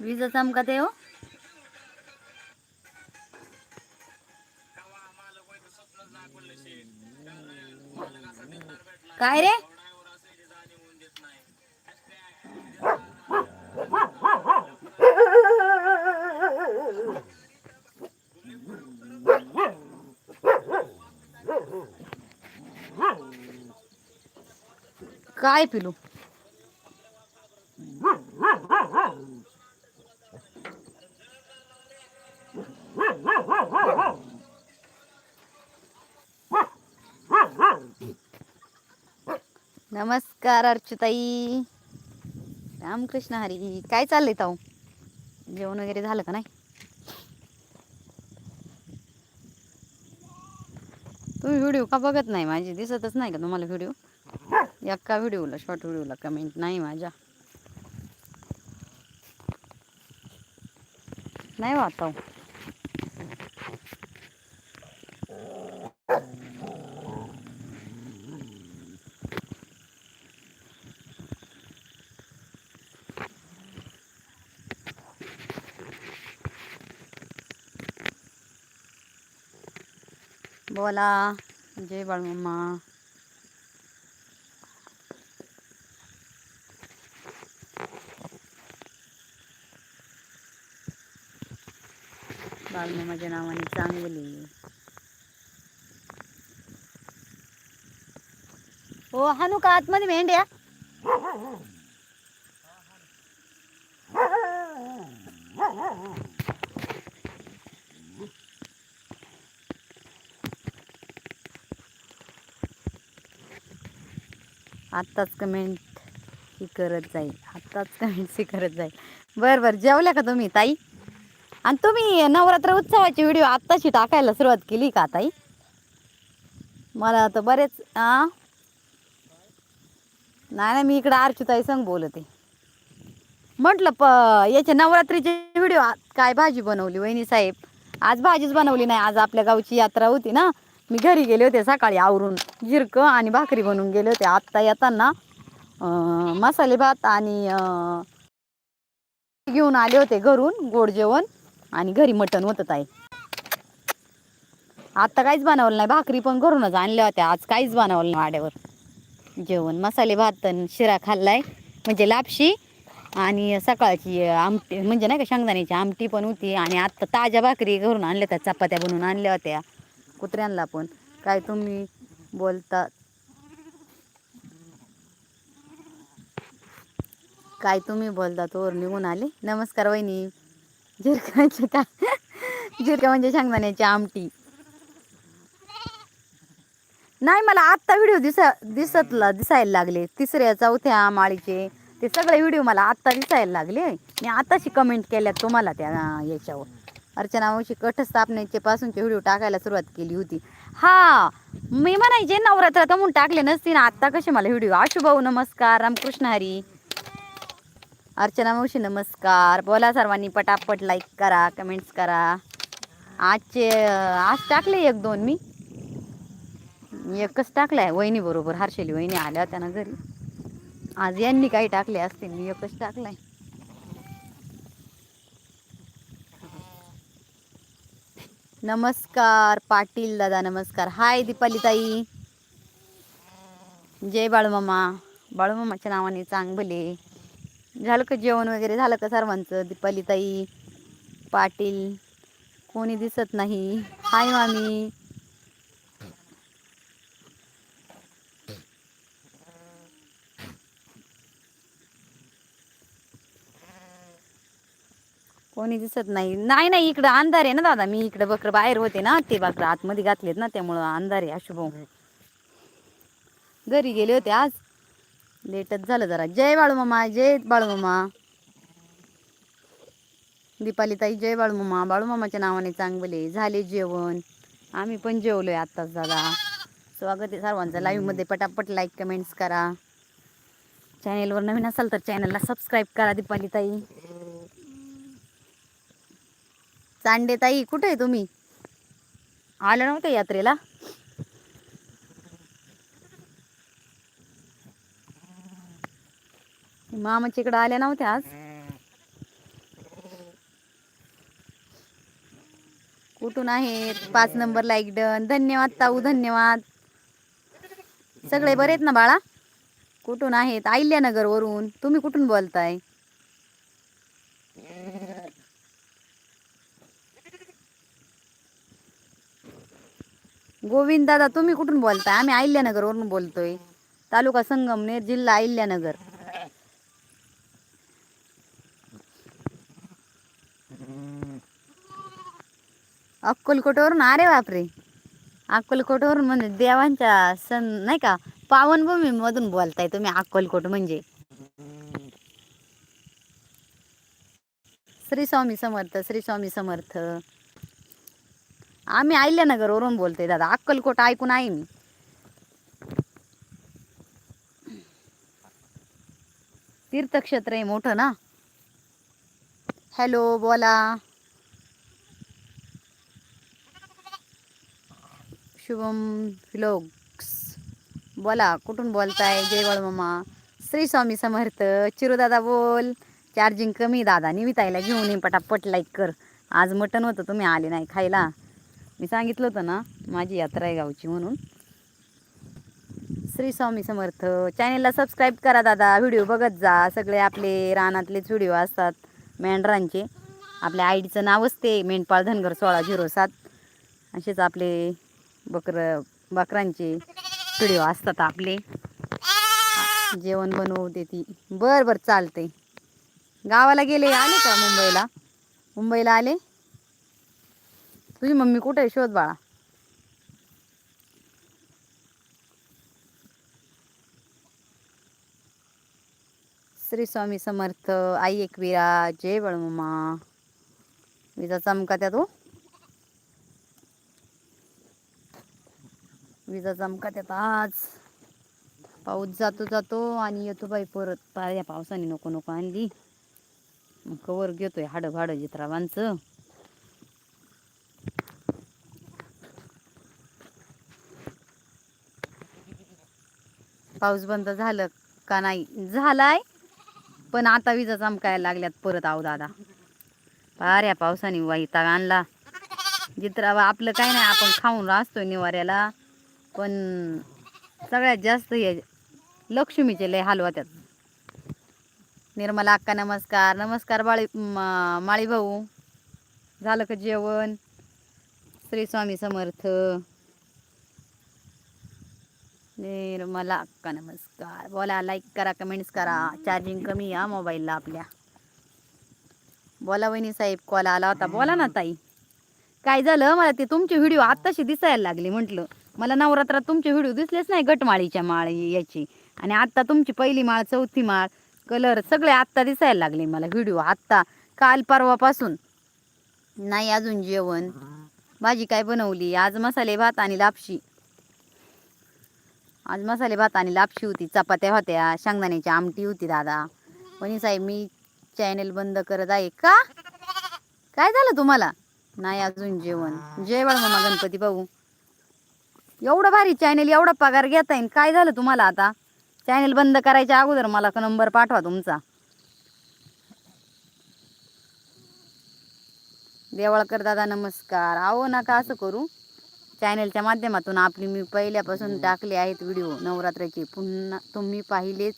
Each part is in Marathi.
वीज चमकते हो काय रे काय पिलू नमस्कार अर्चुताई. रामकृष्ण हरी. काय चाललंय ताऊ? जेवण वगैरे झालं का नाही? तुम्ही व्हिडिओ का बघत नाही? माझी दिसतच नाही का तुम्हाला व्हिडिओ? एका व्हिडिओला शॉर्ट व्हिडिओला कमेंट नाही माझ्या. नाही वाटत. बोला जय बाळमम्मा बाळमम्माच्या नावाने चांगली. हो हनुका आतमध्ये मेंढ्या. आत्ताच कमेंट ही करत जाईल. आत्ताच कमेंट ही करत जाईल. बरं बरं. जेवल्या का तुम्ही ताई? आणि तुम्ही नवरात्र उत्सवाची व्हिडिओ आत्ताशी टाकायला सुरुवात केली का ताई? मला तर बरेच आ? नाही ना मी इकडं अर्चुताई संग बोलते. म्हटलं प याचे नवरात्रीचे व्हिडिओ काय भाजी बनवली वहिनी साहेब? आज भाजीच बनवली नाही. आज आपल्या गावची यात्रा होती ना. मी घरी गेले होते सकाळी आवरून जिरकं आणि भाकरी बनवून गेले होते. आत्ता येताना मसाले भात आणि घेऊन आले होते घरून गोड जेवण आणि घरी मटण होतं ताई. आत्ता काहीच बनवलं नाही भाकरी पण घरूनच आणल्या होत्या. आज काहीच बनवलं नाही वाड्यावर. जेवण मसाले भात शिरा खाल्लाय म्हणजे लापशी आणि सकाळची आमटी म्हणजे नाही का शेंगदाण्याची आमटी पण होती आणि आत्ता ताज्या भाकरी घरून आणल्या होत्या चपात्या बनवून आणल्या होत्या. कुत्र्यांना पण. काय तुम्ही बोलता? काय तुम्ही बोलता? तोवर निघून आले. नमस्कार वहिनी. जिरकाचे काय झिरका म्हणजे शेंगदाण्याची आमटी. नाही मला आत्ता व्हिडिओ दिसा दिसतला दिसायला लागले. तिसऱ्या चौथ्या माळीचे. ते सगळे व्हिडिओ मला आत्ता दिसायला लागले. मी आताशी कमेंट केल्यात तुम्हाला त्या याच्यावर. अर्चना मावशी कठ स्थापनेचे पासूनचे व्हिडिओ टाकायला सुरुवात केली होती. हा मी म्हणायचे नवरात्रात म्हणून टाकले नसते ना आत्ता कसे मला व्हिडिओ? आशुभाऊ नमस्कार रामकृष्ण हरी. अर्चना मावशी नमस्कार. बोला सर्वांनी पटापट लाईक करा कमेंट्स करा. आजचे आज टाकले एक दोन मी. एकच टाकलाय वहिनी बरोबर हर्षेली वहिनी आल्या होत्या ना घरी. आज यांनी काही टाकले असतील मी एकच टाकलाय. नमस्कार पाटील दादा नमस्कार. हाय दीपाली ताई जय बाळूमामा. बाळूमामाच्या नावाने चांग भले झालं का जेवण वगैरे? झालं का सर्वांचं? दीपाली ताई पाटील कोणी दिसत नाही. हाय मामी. कोणी दिसत नाही. नाही नाही इकडं अंधार आहे ना दादा. मी इकडे बकर बाहेर होते ना. ते बकर आतमध्ये घातलेत ना त्यामुळं अंधार आहे अशुभ. घरी गेले होते आज. लेटच झालं जरा. जय बाळूमामा जय बाळूमामा दीपाली ताई जय बाळूमामा बाळूमामाच्या नावाने चांगले झाले जेवण. आम्ही पण जेवलोय आत्ताच दादा. स्वागत आहे सर्वांचं. लाईव्हमध्ये पटापट लाईक कमेंट्स करा. चॅनेलवर नवीन असाल तर चॅनलला सबस्क्राईब करा दीपाली ताई चांडे ताई कुठे आहे तुम्ही? आले नव्हत्या यात्रेला? मामाच्या इकडे आल्या नव्हत्या आज. कुठून आहेत? पाच नंबर लाईक डन. धन्यवाद ताऊ धन्यवाद. सगळे बरे आहेत ना बाळा? कुठून आहेत? अहिल्यानगर वरून तुम्ही कुठून बोलताय? गोविंद दादा तुम्ही कुठून बोलताय? आम्ही अहिल्यानगर वरून बोलतोय. तालुका संगमनेर जिल्हा अहिल्यानगर. अक्कलकोटवरून? अरे बापरे. अक्कलकोटवरून म्हणजे देवांच्या सण नाही का? पावनभूमी मधून बोलताय तुम्ही अक्कलकोट म्हणजे. श्री स्वामी समर्थ श्री स्वामी समर्थ. आम्ही अहिल्यानगर वरून बोलतोय दादा. अक्कलकोट ऐकून आहे मी. तीर्थक्षेत्र आहे मोठं ना? हॅलो बोला. शुभम फ्लोक्स बोला कुठून बोलताय? जेवळ मामा. श्री स्वामी समर्थ. चिरूदादा बोल. चार्जिंग कमी दादा. निमिताईला घेऊन ये पटापट लाईक कर. आज मटण होतं तुम्ही आले नाही खायला. मी सांगितलं होतं ना माझी यात्रा आहे गावची म्हणून. श्री स्वामी समर्थ. चॅनेलला सबस्क्राईब करा दादा व्हिडिओ बघत जा. सगळे आपले रानातलेच व्हिडिओ असतात मेंढरांचे. आपल्या आयडीचं नावच ते मेंढपाळ धनगर सोळा झिरो सात. असेच आपले बकर बकरांचे व्हिडिओ असतात आपले. जेवण बनवते ती. बरं बरं चालते गावाला गेले आले का मुंबईला? मुंबईला आले? तुझी मम्मी कुठे आहे? शोध बाळा. श्री स्वामी समर्थ आई एकवीरा जय बळमामा. विजा चमका त्या तो. विजा चमका त्यात आज. पाऊस जातो जातो आणि येतो बाई परत. पाया पावसाने नको नको आणली. मग कवर घेतोय हाडं भाडं जित्रावांचं. पाऊस बंद झालं का नाही? झालाय पण आता विजा चमकायला लागल्यात परत आहो दादा. पाऱ्या पावसाने वाईता आणला. जित्रावा आपलं काय नाही आपण खाऊन असतोय निवाऱ्याला. पण सगळ्यात जास्त हे लक्ष्मीचे लय हलवा त्यात. निर्मला अक्का नमस्कार. नमस्कार बाळी मा- माळी भाऊ झालं का जेवण? श्री स्वामी समर्थ. निर्मला अक्का नमस्कार. बोला लाईक करा कमेंट्स करा. चार्जिंग कमी या मोबाईलला आपल्या. बोला वहिनी साहेब कॉल आला होता. बोला ना ताई. काय झालं? मला ते तुमचे व्हिडिओ आत्ताशी दिसायला लागले म्हटलं. मला नवरात्रात तुमचे व्हिडिओ दिसलेच नाही गटमाळीच्या माळ याची. आणि आत्ता तुमची पहिली माळ चौथी माळ कलर सगळे आत्ता दिसायला लागले मला व्हिडिओ आत्ता. काल परवापासून. नाही अजून जेवण. भाजी काय बनवली? आज मसाले भात आणि लापशी. आज मसाले भात आणि लापशी होती चपात्या होत्या शेंगदाण्याची आमटी होती दादा. पण साहेब मी चॅनेल बंद करत आहे का? काय झालं तुम्हाला? नाही अजून जेवण. जेवण मामा गणपती भाऊ एवढं भारी चॅनेल एवढा पगार घेता येईल. काय झालं तुम्हाला आता? चॅनेल बंद करायच्या अगोदर मला नंबर पाठवा तुमचा? देवळकर दादा नमस्कार. आहो नका असं करू. चॅनेलच्या माध्यमातून आपली मी पहिल्यापासून टाकले आहेत व्हिडिओ नवरात्राचे. पुन्हा तुम्ही पाहिलेच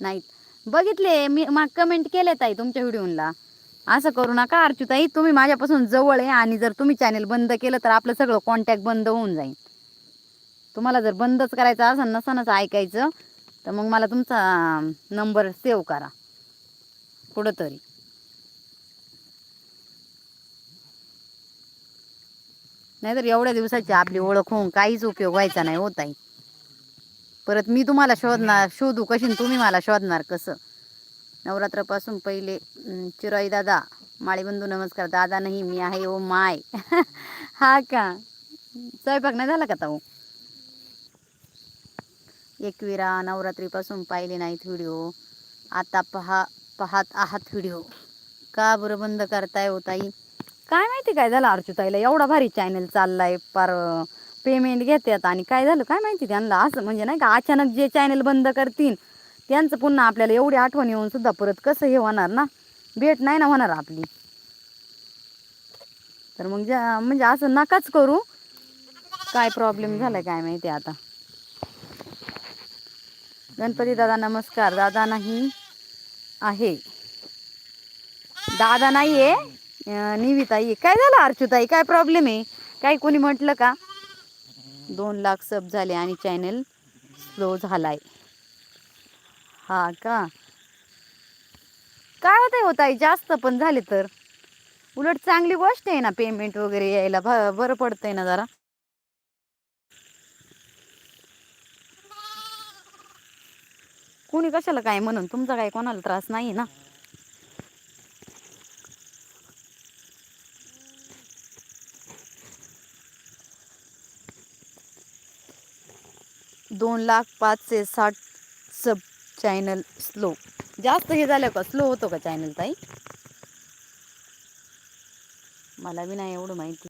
नाहीत. बघितले मी मग कमेंट केले ताई तुमच्या व्हिडिओला असं करू नका अर्चुताई तुम्ही माझ्यापासून जवळ आहे आणि जर तुम्ही चॅनेल बंद केलं तर आपलं सगळं कॉन्टॅक्ट बंद होऊन जाईल. तुम्हाला जर बंदच करायचं असेल नसनच ऐकायचं तर मग मला तुमचा नंबर सेव्ह करा. कुठंतरी. नाहीतर एवढ्या दिवसाची आपली ओळख होऊन काहीच उपयोग व्हायचा नाही होत आहे परत मी तुम्हाला शोधणार शोधू कशी न तुम्ही मला शोधणार कसं? नवरात्रापासून पहिले चिराई दादा माळीबंधू नमस्कार दादा नाही मी आहे ओ माय. हा का? स्वयंपाक नाही झाला का तो एकविरा नवरात्रीपासून पाहिले नाहीत व्हिडिओ. आता पहा पाहत आहात व्हिडिओ. का बरं बंद करताय हो ताई? काय माहिती काय झालं अर्चुताईला एवढा भारी चॅनल चाललाय पार पेमेंट घेतात आणि काय झालं? काय माहिती त्यांना? असं म्हणजे नाही का अचानक जे चॅनल बंद करतील त्यांचं पुन्हा आपल्याला एवढी आठवण येऊन सुद्धा परत कसं हे होणार ना? भेट नाही ना होणार आपली. तर मग ज्या म्हणजे असं नकाच करू. काय प्रॉब्लेम झालाय काय माहिती आता? गणपती दादा नमस्कार. दादा नाही आहे. दादा नाही आहे निविताई. काय झालं अर्चुताई? काय प्रॉब्लेम आहे? काही कोणी म्हटलं का? दोन लाख सब झाले आणि चॅनल स्लो झालाय. हा का? काय होत होत आहे हो जास्त पण झाले तर. उलट चांगली गोष्ट आहे ना पेमेंट वगैरे यायला. बरं पडतंय ना जरा. कोणी कशाला काय म्हणून? तुमचा काय कोणाला त्रास नाही ना? दोन लाख पाचशे साठ सब चॅनल स्लो. जास्त हे झालं का? स्लो होतो का चॅनल ताई? मला बी नाही एवढं माहिती.